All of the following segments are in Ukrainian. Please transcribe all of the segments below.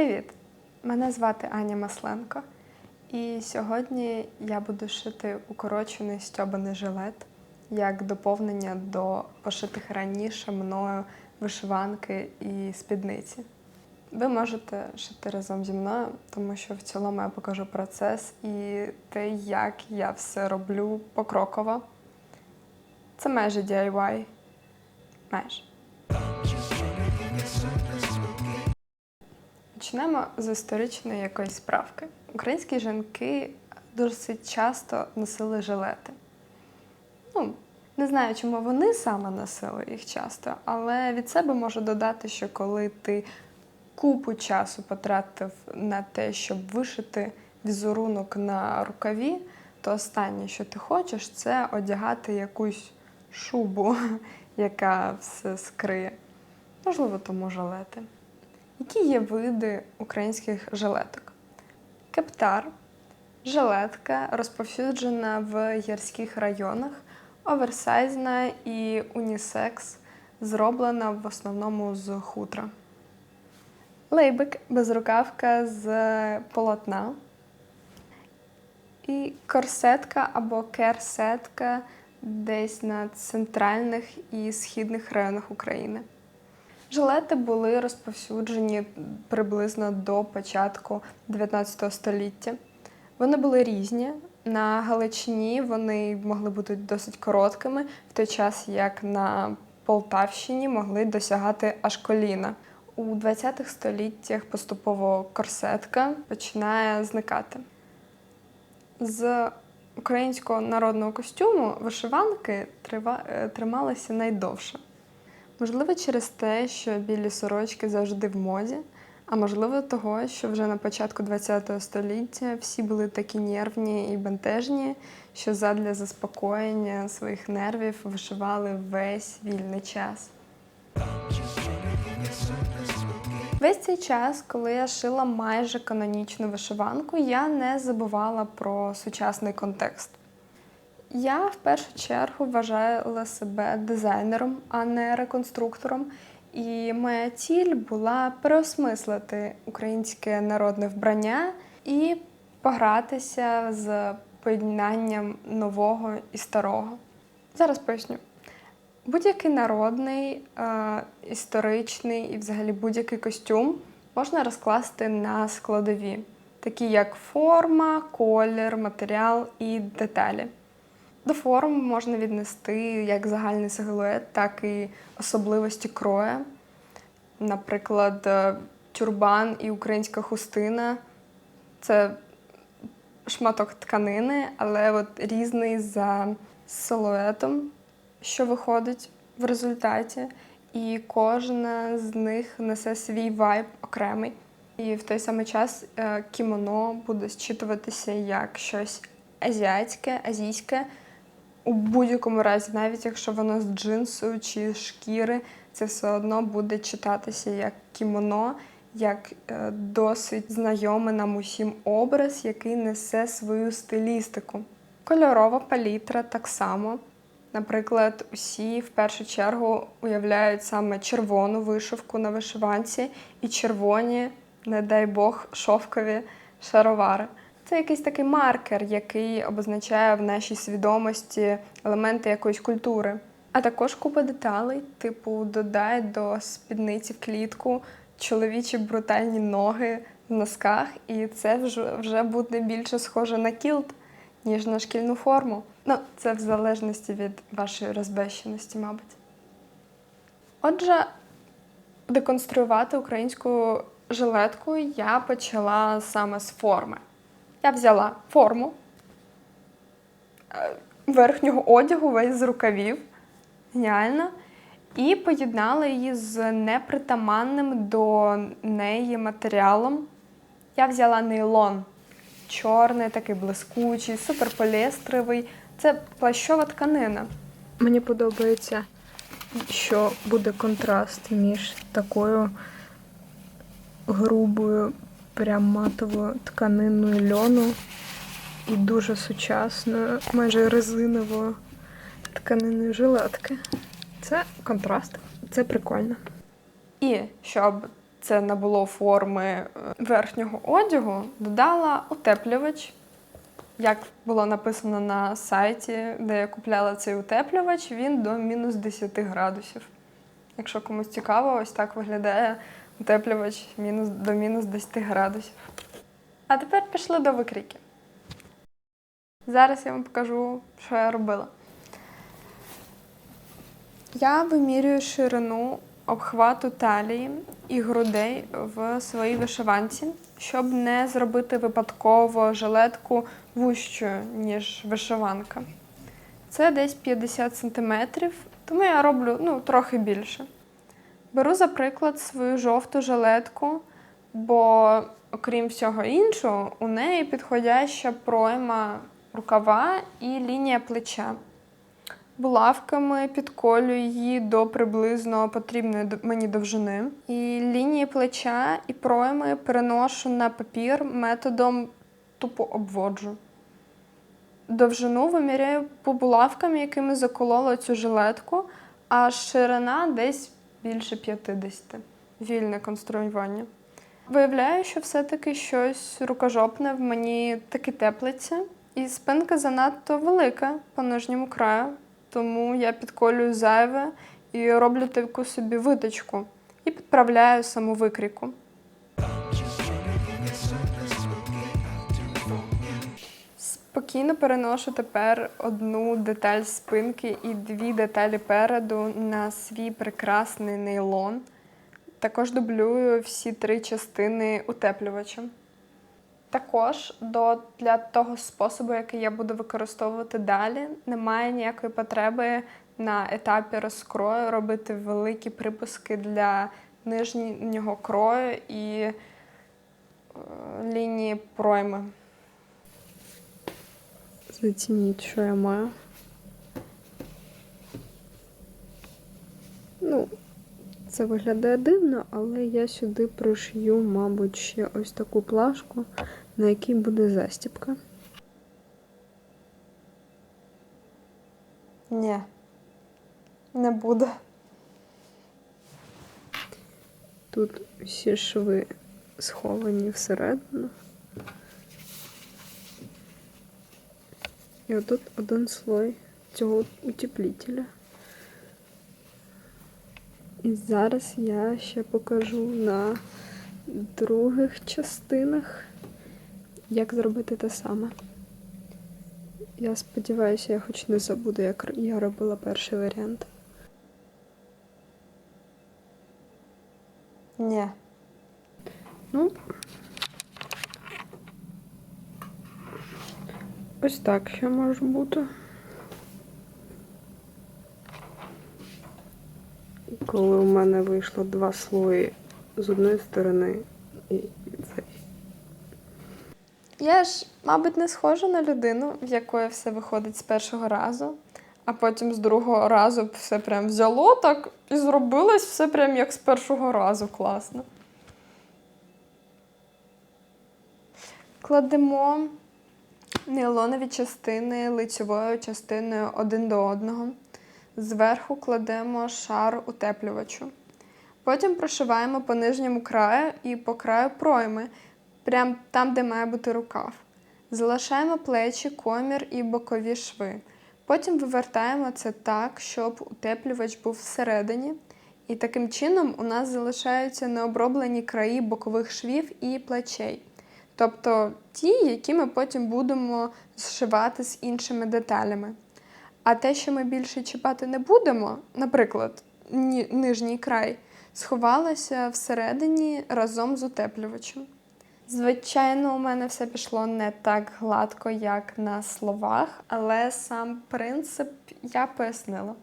Привіт! Мене звати Аня Масленко, і сьогодні я буду шити укорочений стьобаний жилет як доповнення до пошитих раніше мною вишиванки і спідниці. Ви можете шити разом зі мною, тому що в цілому я покажу процес і те, як я все роблю покроково. Це майже DIY. Майже. Почнемо з історичної якоїсь справки. Українські жінки досить часто носили жилети. Ну, не знаю, чому вони саме носили їх часто, але від себе можу додати, що коли ти купу часу потратив на те, щоб вишити візерунок на рукаві, то останнє, що ти хочеш, це одягати якусь шубу, яка все скриє. Можливо, тому жилети. Які є види українських жилеток? Кептар, жилетка розповсюджена в гірських районах, оверсайзна і унісекс, зроблена в основному з хутра. Лейбик безрукавка з полотна. І корсетка або керсетка десь на центральних і східних районах України. Жилети були розповсюджені приблизно до початку 19 століття. Вони були різні. На Галичині вони могли бути досить короткими, в той час як на Полтавщині могли досягати аж коліна. У 20-х століттях поступово корсетка починає зникати. З українського народного костюму вишиванки е, трималися найдовше. Можливо, через те, що білі сорочки завжди в моді, а можливо, того, що вже на початку ХХ століття всі були такі нервні і бентежні, що задля заспокоєння своїх нервів вишивали весь вільний час. Весь цей час, коли я шила майже канонічну вишиванку, я не забувала про сучасний контекст. Я в першу чергу вважала себе дизайнером, а не реконструктором. І моя ціль була переосмислити українське народне вбрання і погратися з поєднанням нового і старого. Зараз поясню. Будь-який народний, е, історичний і взагалі будь-який костюм можна розкласти на складові, такі як форма, колір, матеріал і деталі. До форм можна віднести як загальний силует, так і особливості кроя. Наприклад, е, тюрбан і українська хустина це шматок тканини, але от різний за силуетом, що виходить в результаті. І кожна з них несе свій вайб окремий. І в той самий час е, кімоно буде зчитуватися як щось азіатське, азійське. У будь-якому разі, навіть якщо воно з джинсу чи шкіри, це все одно буде читатися як кімоно, як е, досить знайомий нам усім образ, який несе свою стилістику. Кольорова палітра так само. Наприклад, усі в першу чергу уявляють саме червону вишивку на вишиванці і червоні, не дай Бог, шовкові шаровари. Це якийсь такий маркер, який обозначає в нашій свідомості елементи якоїсь культури. А також купа деталей, типу, додай до спідниці в клітку чоловічі брутальні ноги в носках, і це вже, буде більше схоже на кілт, ніж на шкільну форму. Ну, це в залежності від вашої розбещеності, мабуть. Отже, деконструювати українську жилетку я почала саме з форми. Я взяла форму е, верхнього одягу, весь з рукавів, геніально, і поєднала її з непритаманним до неї матеріалом. Я взяла нейлон чорний, такий блискучий, суперполіестровий. Це плащова тканина. Мені подобається, що буде контраст між такою грубою, прям матовою тканиною льону і дуже сучасною, майже резиновою тканиною жилетки. Це контраст, це прикольно. І щоб це набуло форми е, верхнього одягу, додала утеплювач. Як було написано на сайті, де я купляла цей утеплювач, він до мінус 10 градусів. Якщо комусь цікаво, ось так виглядає утеплювач мінус, до мінус 10 градусів. А тепер пішли до викрійки. Зараз я вам покажу, що я робила. Я вимірюю ширину обхвату талії і грудей в своїй вишиванці, щоб не зробити випадково жилетку вущою, ніж вишиванка. Це десь 50 см, тому я роблю ну, трохи більше. Беру, за приклад, свою жовту жилетку, бо, окрім всього іншого, у неї підходяща пройма рукава і лінія плеча. Булавками підколюю її до приблизно потрібної мені довжини. І лінії плеча і пройми переношу на папір методом тупо обводжу. Довжину виміряю по булавкам, якими заколола цю жилетку, а ширина десь більше 50. Вільне конструювання. Виявляю, що все-таки щось рукожопне в мені таки теплиться, і спинка занадто велика по нижньому краю, тому я підколюю зайве і роблю таку собі виточку і підправляю саму викріку. Спокійно переношу тепер одну деталь спинки і дві деталі переду на свій прекрасний нейлон. Також дублюю всі три частини утеплювачем. Також до, для того способу, який я буду використовувати далі, немає ніякої потреби на етапі розкрою робити великі припуски для нижнього крою і е, лінії пройми. Зацініть, що я маю. Ну, це виглядає дивно, але я сюди пришью, мабуть, ще ось таку плашку, на якій буде застібка. Ні, не буде. Тут всі шви сховані всередину. І отут один слой цього утеплителя. І зараз я ще покажу на других частинах, як зробити те саме. Я сподіваюся, я хоч не забуду, як я робила перший варіант. Ні. Ну. Ось так ще може бути. Коли у мене вийшло два слої з одної сторони і цей. Я ж, мабуть, не схожа на людину, в якої все виходить з першого разу, а потім з другого разу все прям взяло так і зробилось все прям як з першого разу класно. Кладемо нейлонові частини лицьовою частиною один до одного. Зверху кладемо шар утеплювачу. Потім прошиваємо по нижньому краю і по краю пройми, прямо там, де має бути рукав. Залишаємо плечі, комір і бокові шви. Потім вивертаємо це так, щоб утеплювач був всередині. І таким чином у нас залишаються необроблені краї бокових швів і плечей. Тобто ті, які ми потім будемо зшивати з іншими деталями. А те, що ми більше чіпати не будемо, наприклад, ні- нижній край, сховалося всередині разом з утеплювачем. Звичайно, у мене все пішло не так гладко, як на словах, але сам принцип я пояснила.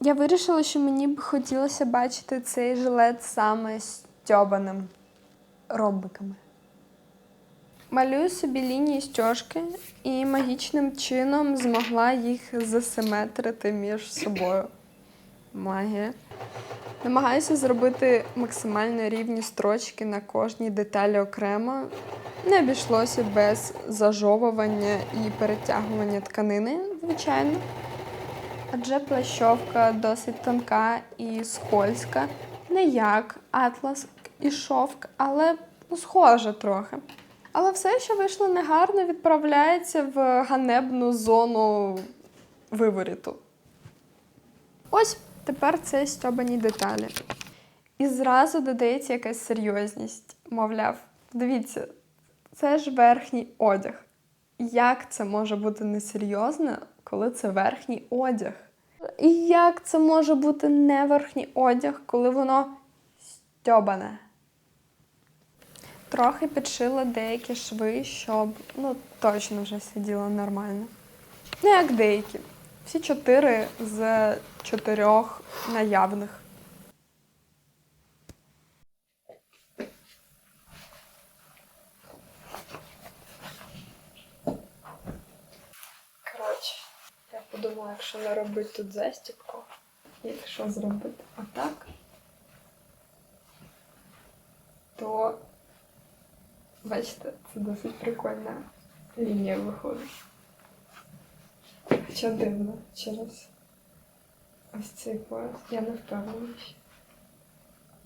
Я вирішила, що мені б хотілося бачити цей жилет саме стьобаним ромбиками. Малюю собі лінії стяжки і магічним чином змогла їх засиметрити між собою. Магія. Намагаюся зробити максимально рівні строчки на кожній деталі окремо. Не обійшлося без зажовування і перетягування тканини, звичайно. Адже плащовка досить тонка і скользька, не як атлас, і шовк, але схоже трохи. Але все, що вийшло негарно, відправляється в ганебну зону виворіту. Ось тепер це стьобані деталі. І зразу додається якась серйозність. Мовляв, дивіться, це ж верхній одяг. Як це може бути несерйозно, коли це верхній одяг? І як це може бути не верхній одяг, коли воно стьобане? Трохи підшила деякі шви, щоб ну, точно вже сиділо нормально. Не як деякі. Всі чотири з чотирьох наявних. Коротше, я подумала, якщо не робити тут застібку, якщо зробити отак, то бачите, це досить прикольна лінія виходить. Хоча дивно через ось цей пояс. Я не впевнена ще.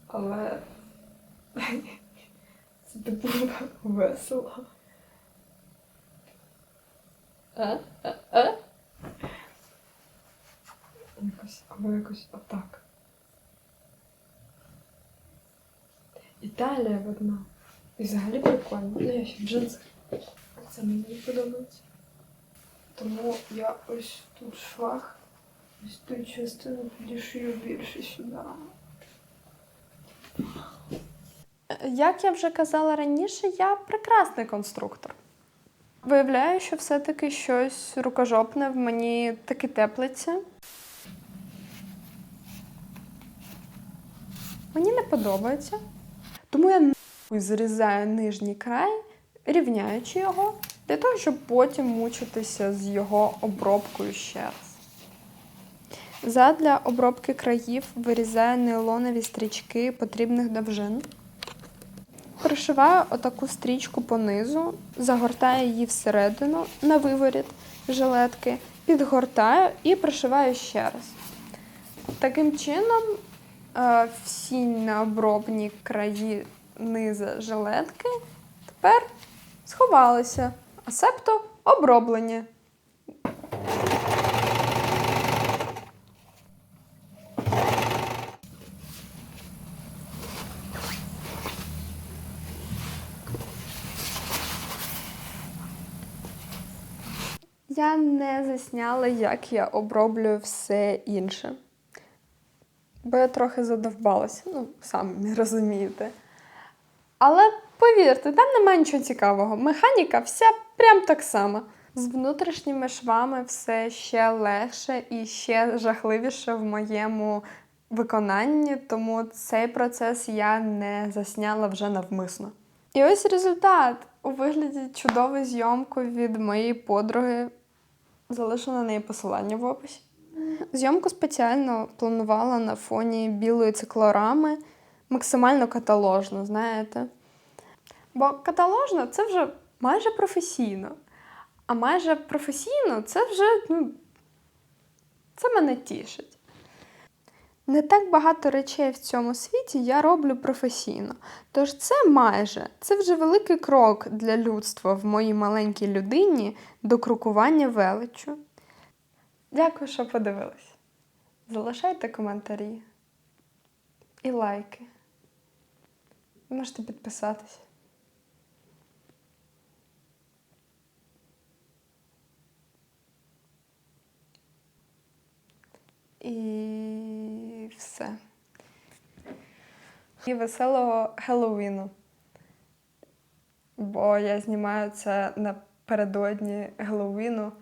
Але це весело. А? А? А? Якось, або якось отак. Італія видно. І взагалі прикольно. Ну, я ще в джинсах. Це мені не подобається. Тому я ось тут швах, ось ту частину підішию більше сюди. Як я вже казала раніше, я прекрасний конструктор. Виявляю, що все-таки щось рукожопне в мені таки теплиться. Мені не подобається. Тому я зрізаю нижній край, рівняючи його, для того, щоб потім мучитися з його обробкою ще раз. Задля обробки країв вирізаю нейлонові стрічки потрібних довжин. Пришиваю отаку стрічку по низу, загортаю її всередину на виворіт жилетки, підгортаю і пришиваю ще раз. Таким чином, е, всі необробні краї низа жилетки тепер сховалися, а себто оброблені. Я не засняла, як я оброблюю все інше. Бо я трохи задовбалася, ну, самі розумієте. Але повірте, там немає нічого цікавого. Механіка вся прям так само. З внутрішніми швами все ще легше і ще жахливіше в моєму виконанні, тому цей процес я не засняла вже навмисно. І ось результат у вигляді чудової зйомки від моєї подруги. Залишу на неї посилання в описі. Зйомку спеціально планувала на фоні білої циклорами, максимально каталожно, знаєте. Бо каталожно це вже майже професійно. А майже професійно це вже ну, це мене тішить. Не так багато речей в цьому світі я роблю професійно. Тож це майже це вже великий крок для людства в моїй маленькій людині до крокування величу. Дякую, що подивились. Залишайте коментарі і лайки. Можете підписатись. І все. І веселого Хеллоуіну. Бо я знімаю це напередодні Геловіну.